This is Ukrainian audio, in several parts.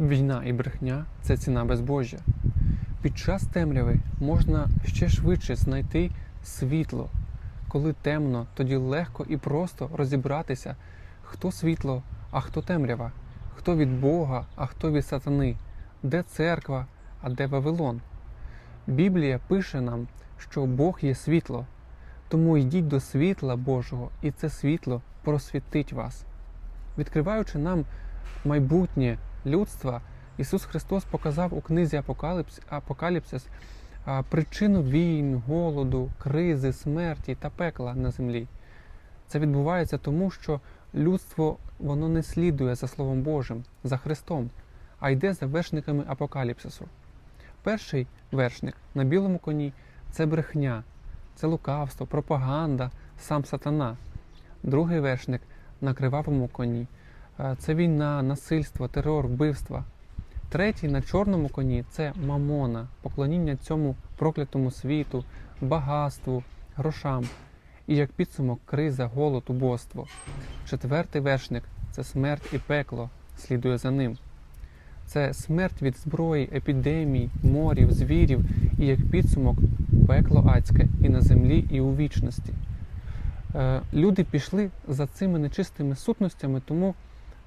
Війна і брехня це ціна безбожжя. Під час темряви можна ще швидше знайти світло. Коли темно, тоді легко і просто розібратися, хто світло, а хто темрява, хто від Бога, а хто від сатани, де церква, а де Вавилон. Біблія пише нам, що Бог є світло, тому йдіть до світла Божого, і це світло просвітить вас. Відкриваючи нам майбутнє людства, Ісус Христос показав у книзі Апокаліпс, Апокаліпсис причину війн, голоду, кризи, смерті та пекла на землі. Це відбувається тому, що людство воно не слідує за Словом Божим, за Христом, а йде за вершниками апокаліпсису. Перший вершник на білому коні це брехня, це лукавство, пропаганда, сам сатана. Другий вершник на кривавому коні це війна, насильство, терор, вбивства. Третій на чорному коні це мамона, поклоніння цьому проклятому світу, багатству, грошам. І як підсумок криза, голод, убоство. Четвертий вершник це смерть і пекло, слідує за ним. Це смерть від зброї, епідемій, морів, звірів і як підсумок пекло адське і на землі, і у вічності. Е, Люди пішли за цими нечистими сутностями, тому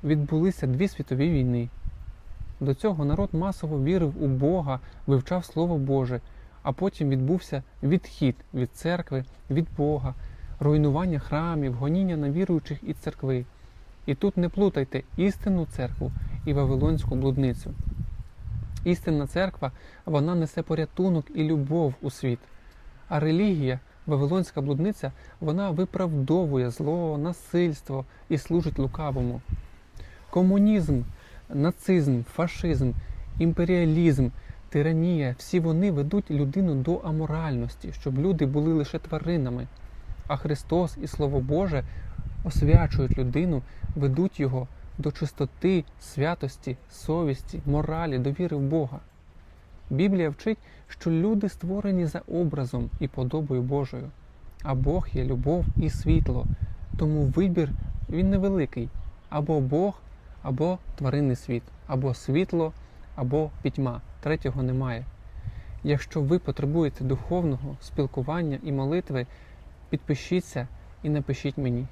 відбулися дві світові війни. До цього народ масово вірив у Бога, вивчав Слово Боже, а потім відбувся відхід від церкви, від Бога, руйнування храмів, гоніння на віруючих і церкви. І тут не плутайте істинну церкву і Вавилонську блудницю. Істинна церква вона несе порятунок і любов у світ, а релігія, Вавилонська блудниця, вона виправдовує зло, насильство і служить лукавому. Комунізм, нацизм, фашизм, імперіалізм, тиранія всі вони ведуть людину до аморальності, щоб люди були лише тваринами. А Христос і Слово Боже освячують людину, ведуть його до чистоти, святості, совісті, моралі, довіри в Бога. Біблія вчить, що люди створені за образом і подобою Божою, а Бог є любов і світло, тому вибір він невеликий або Бог, або тваринний світ, або світло, або пітьма. Третього немає. Якщо ви потребуєте духовного спілкування і молитви, підпишіться і напишіть мені.